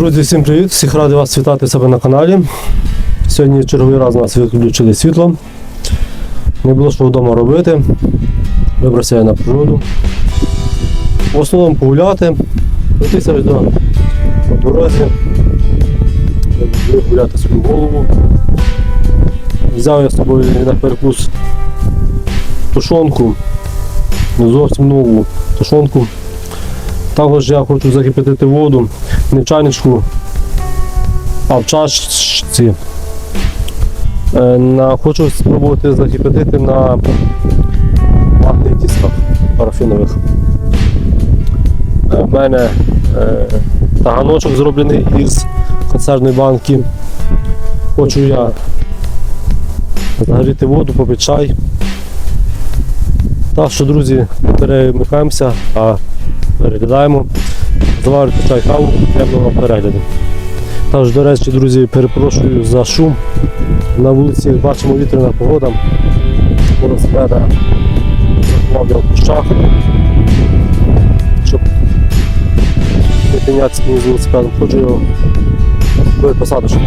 Друзі, всім привіт! Всіх радий вас вітати себе на каналі. Сьогодні черговий раз нас відключили світло. Не було що вдома робити. Вибрався я на природу. В основному погуляти, пройтися до по дорозі, гуляти свою голову. Взяв я з собою на перекус тушонку, не зовсім нову тушонку. Також я хочу закипятити воду не в чайничку, а в чашці. Е, На, хочу спробувати закипятити на ватних дисках парафінових. Е, В мене е, таганочок зроблений із консервної банки. Хочу я загріти воду, попити чай. Так що, друзі, перемикаємося, а переглядаємо. Заварити чай каву, приємного перегляду. Також, до речі, друзі, перепрошую за шум. На вулиці, бачимо, вітряна погода. Велосипеда заховав я в кущах. Щоб не піднятися мені з велосипедом, хочу його до посадочку.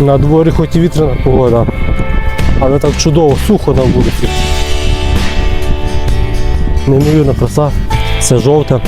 На дворі хоч і вітряна погода, але так чудово, сухо на вулиці. Неймовірна краса, все жовте.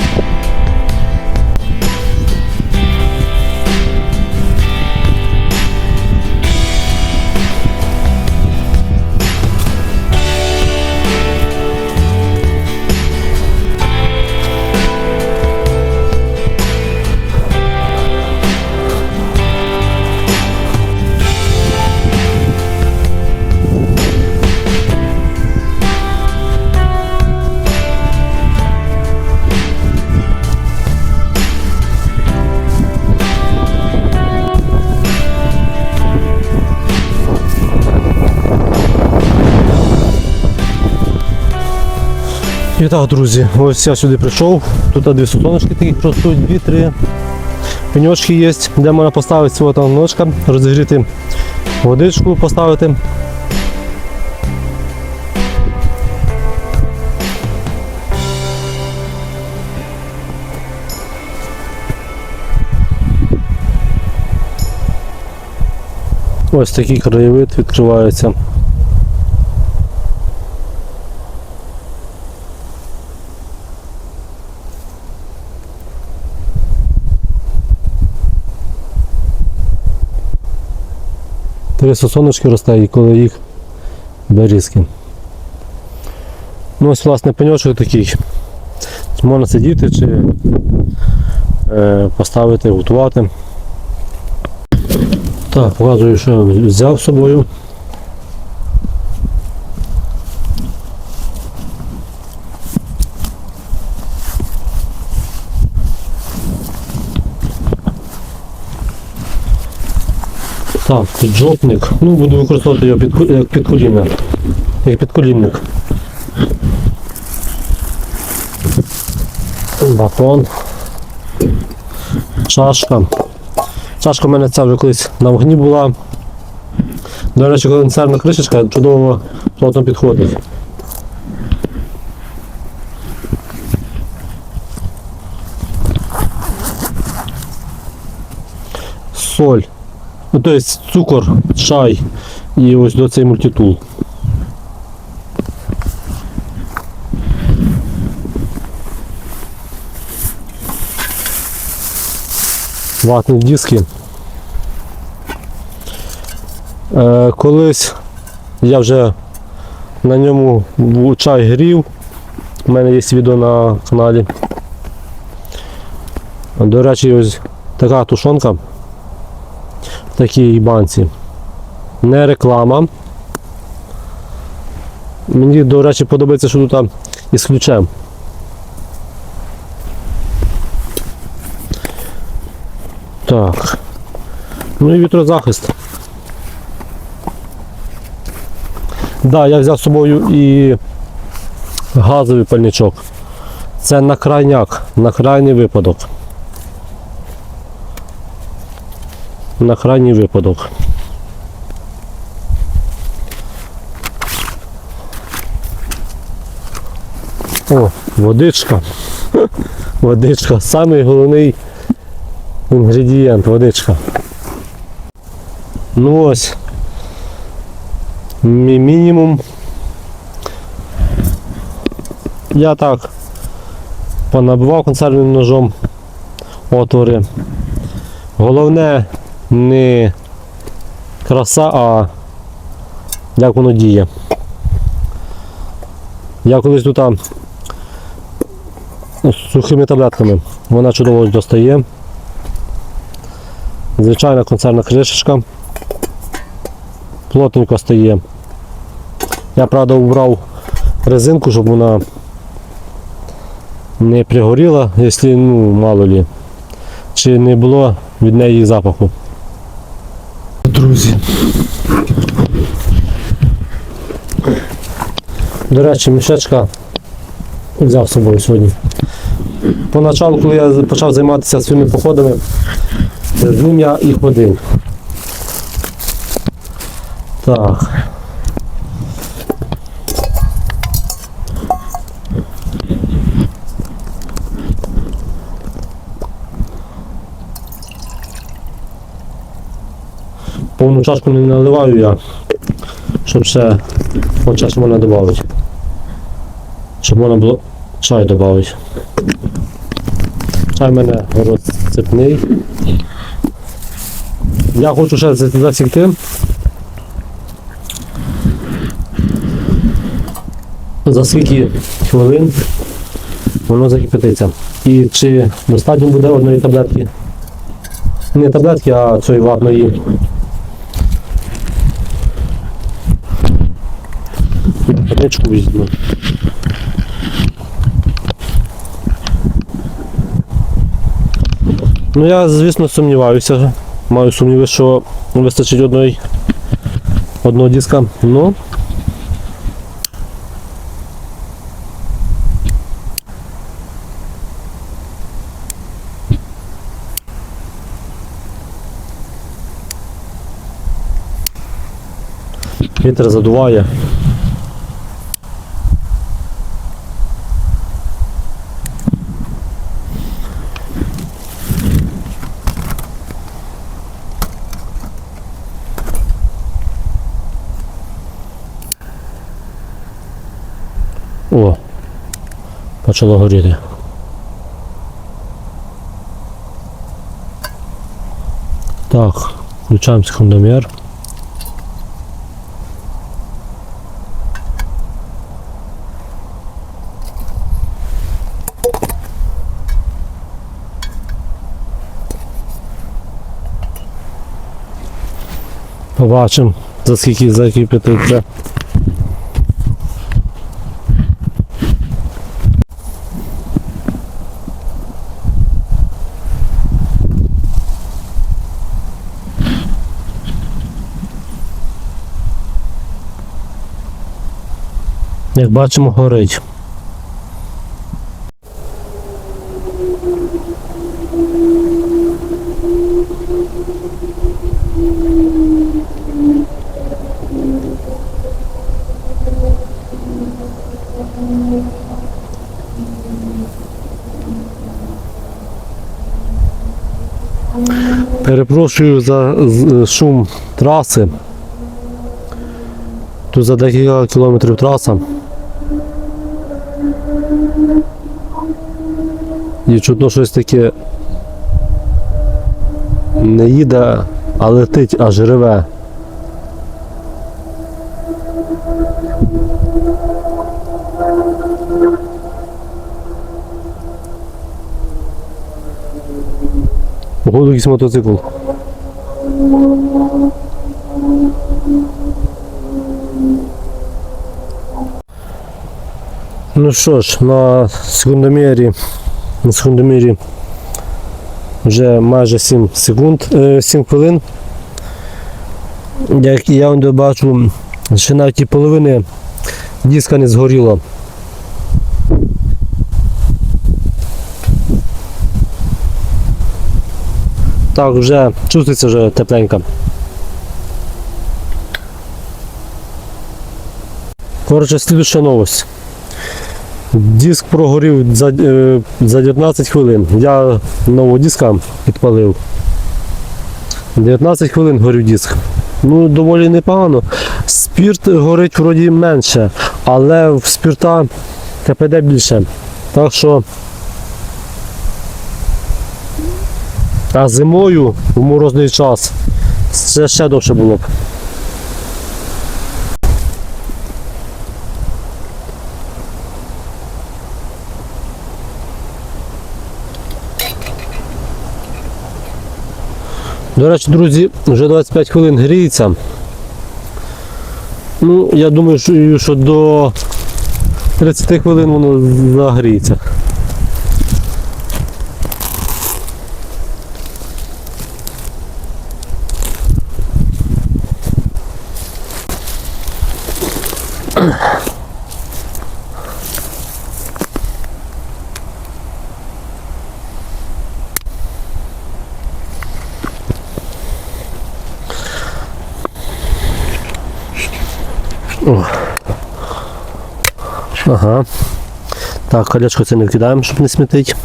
Так, друзі, ось я сюди прийшов. Тут дві сутоночки такі ростуть, дві-три пеньочки є, де можна поставити свого там ножка, розігріти водичку, поставити. Ось такий краєвид відкривається. Три сосоночки росте і коли їх берізки. Ну ось власне пеньочок такий. Можна сидіти чи е, поставити, готувати. Так, показую, що я взяв з собою. Так, піджопник. Ну, буду використовувати його під, як підкоління. Як підколінник. Батон. Чашка. Чашка в мене ця вже колись на вогні була. До речі, конденсерна кришечка чудово плотно підходить. Соль. Ну, то есть цукор, чай і ось до цей мультитул. Ватні диски. Е, колись я вже на ньому чай грів. У мене є відео на каналі. До речі, ось така тушонка такій банці. Не реклама. Мені, до речі, подобається, що тут із ключем. Так. Ну і вітрозахист. Да, я взяв з собою і газовий пальничок. Це на крайняк, на крайній випадок. На крайній випадок. О, водичка. Водичка. Самий головний інгредієнт водичка. Ну ось. Мі- мінімум. Я так понабивав консервним ножом отвори. Головне не краса, а як воно діє. Я колись тут з сухими таблетками. Вона чудово достає. Звичайна консервна кришечка. Плотненько стає. Я правда убрав резинку, щоб вона не пригоріла, якщо ну, мало лі. Чи не було від неї запаху. Друзі. До речі, мішечка взяв з собою сьогодні. Поначалу, коли я почав займатися своїми походами, з ним я і ходив. Так. Повну чашку не наливаю я, щоб ще по часу можна додати. Щоб можна було чай додати. Чай в мене розцепний. Я хочу ще за- засікти. За скільки хвилин воно закипятиться. І чи достатньо буде одної таблетки? Не таблетки, а цієї ватної. Водичку візьму. Ну я, звісно, сумніваюся. Маю сумніви, що вистачить одної, одного диска. Ну. Вітер задуває. О, почало горіти. Так, включаємо секундомір. Побачимо, за скільки закипятиться. Як бачимо, горить. Перепрошую за шум траси. Тут за декілька кілометрів траса. І чутно щось таке не їде, а летить, аж реве. Походу якийсь мотоцикл. Ну що ж, на секундомірі, на секундомірі вже майже 7 секунд, е, 7 хвилин. Як я он бачу, ще навіть і половини диска не згоріло. Так, вже чувствується вже тепленько. Коротше, слідуща новость. Диск прогорів за, е, за 19 хвилин. Я нового диска підпалив. 19 хвилин горів диск. Ну, доволі непогано. Спірт горить вроді менше, але в спірта КПД більше. Так що. А зимою в морозний час це ще довше було б. До речі, друзі, вже 25 хвилин гріється. Ну, я думаю, що, до 30 хвилин воно загріється. Ага. Так, колечко це не вкидаємо, щоб не смітить.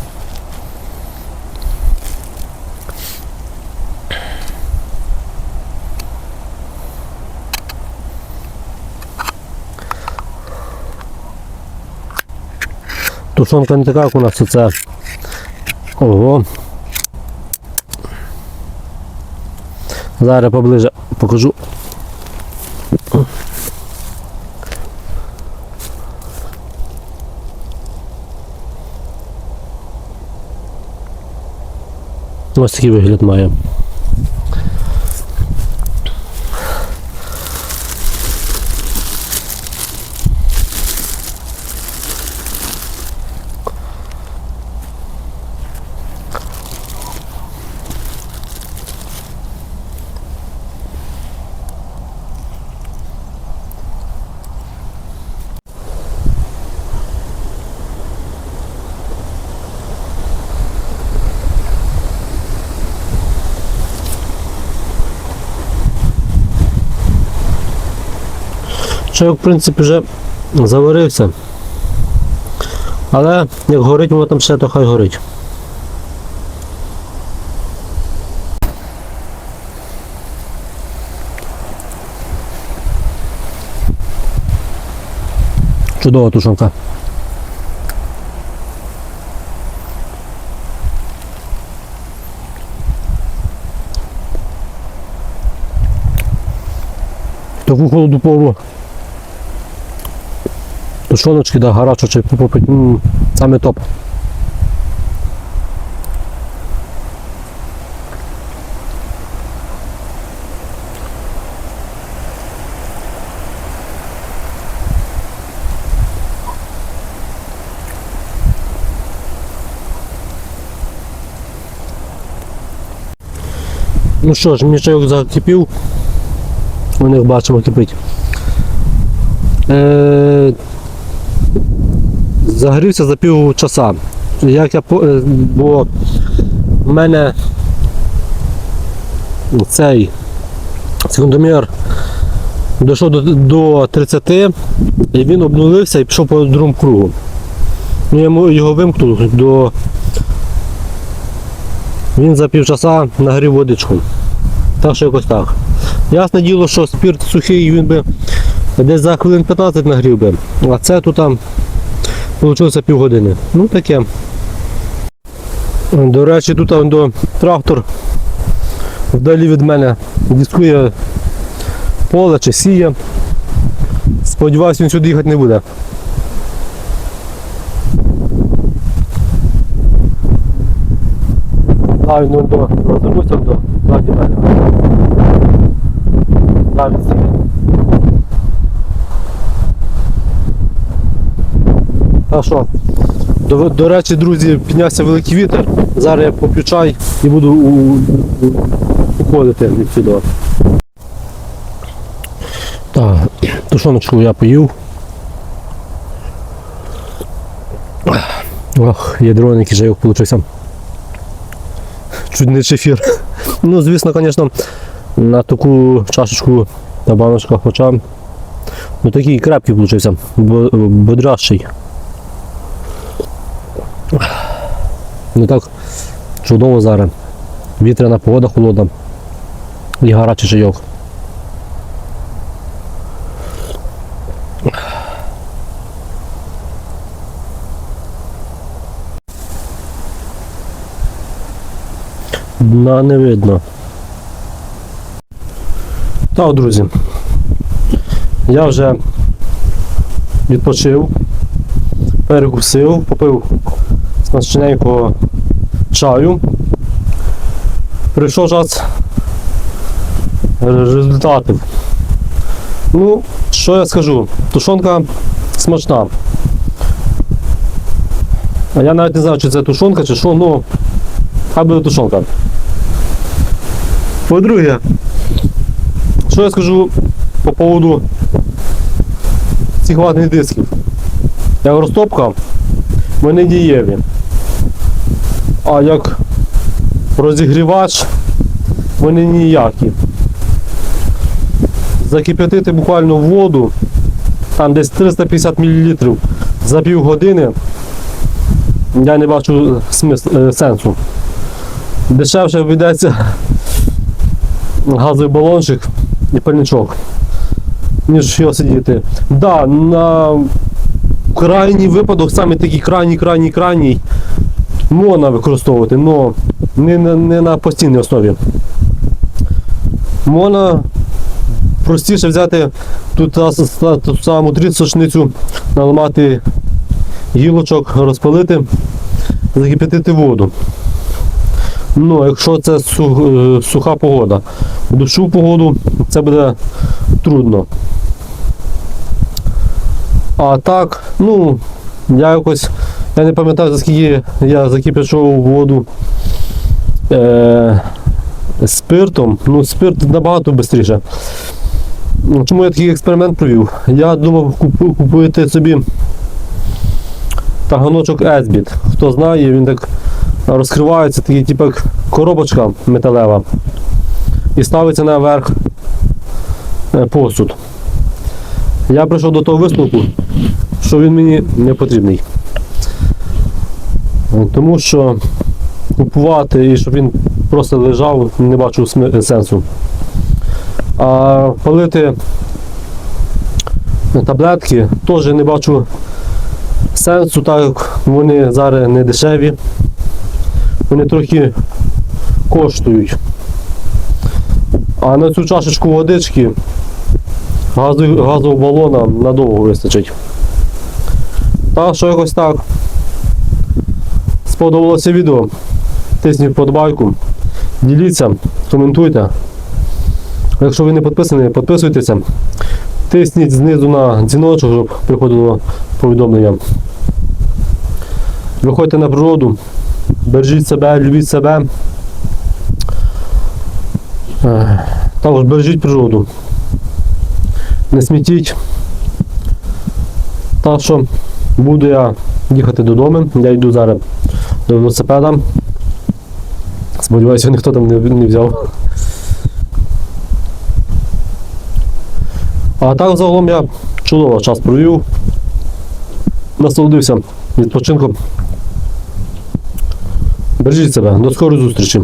Тушонка не така, як у нас оце. Ого. Зараз поближе покажу. Ось такий вигляд має. Чайок, в принципі, вже заварився. Але як горить воно там ще, то хай горить. Чудова тушонка. Таку холоду пору. Тушоночки, да, гарячо чи попить. Саме топ. Ну що ж, чайок закипів. У них бачимо кипить. Е, загрівся за пів часа. Як я е, бо в мене цей секундомір дійшов до, до 30 і він обнулився і пішов по другому кругу. Ну, я його вимкнув до. Він за півчаса нагрів водичку. Так що якось так. Ясне діло, що спірт сухий він би десь за хвилин 15 нагрів би. А це тут там вийшло півгодини. Ну таке. До речі, тут он до трактор вдалі від мене дискує поле чи сіє. Сподіваюсь, він сюди їхати не буде. Дай ну до розвернуся до ззаді мене. Навіть сіє. Та що? До, до речі, друзі, піднявся великий вітер. Зараз я поп'ю чай і буду у, у, уходити відсюди. Так, тушоночку я поїв. Ох, ядроний кижайок получився. Чуть не чефір. Ну, звісно, звісно, на таку чашечку та баночка хоча. Ну такий крепкий бо- бодрящий. Ну так, чудово зараз. Вітряна погода холодна. І гарячий чайок. Дна не видно. Так, друзі. Я вже відпочив, перекусив, попив смачненького чаю. Прийшов час результатів. Ну, що я скажу? Тушонка смачна. А я навіть не знаю, чи це тушонка, чи що, ну хай буде тушонка. По-друге, що я скажу по поводу цих ватних дисків. Як розтопка, вони дієві. А як розігрівач, вони ніякі. Закип'ятити буквально воду, там десь 350 мл за півгодини, я не бачу смис- е, сенсу. Дешевше обійдеться газовий балончик і пальничок, ніж його сидіти. Да, на крайній випадок, саме такий крайній, крайній, крайній, можна використовувати, але не, на- не на постійній основі. Можна простіше взяти тут та- та- ту саму трісочницю, наламати гілочок, розпалити, закип'ятити воду. Ну, якщо це е, суха погода. В дощу погоду це буде трудно. А так, ну, я якось, я не пам'ятаю, за скільки я закипячував воду е, спиртом. Ну, спирт набагато швидше. Чому я такий експеримент провів? Я думав купу- собі таганочок Есбіт. Хто знає, він так розкривається, такий типу як коробочка металева. І ставиться наверх е, посуд. Я прийшов до того висновку, що він мені не потрібний. Е, Тому що купувати і щоб він просто лежав, не бачу сенсу. А палити таблетки теж не бачу сенсу, так як вони зараз не дешеві. Вони трохи коштують. А на цю чашечку водички газового балона надовго вистачить. Так що якось так. Сподобалося відео. Тисніть вподобайку. Діліться, коментуйте. Якщо ви не підписані, підписуйтеся. Тисніть знизу на дзвіночок, щоб приходило повідомлення. Виходьте на природу, бережіть себе, любіть себе. Е, Також бережіть природу. Не смітіть. Так що буду я їхати додому. Я йду зараз до велосипеда. Сподіваюся, ніхто там не, не взяв. А так загалом я чудово час провів. Насолодився відпочинком. Бережіть себе, до скорої зустрічі.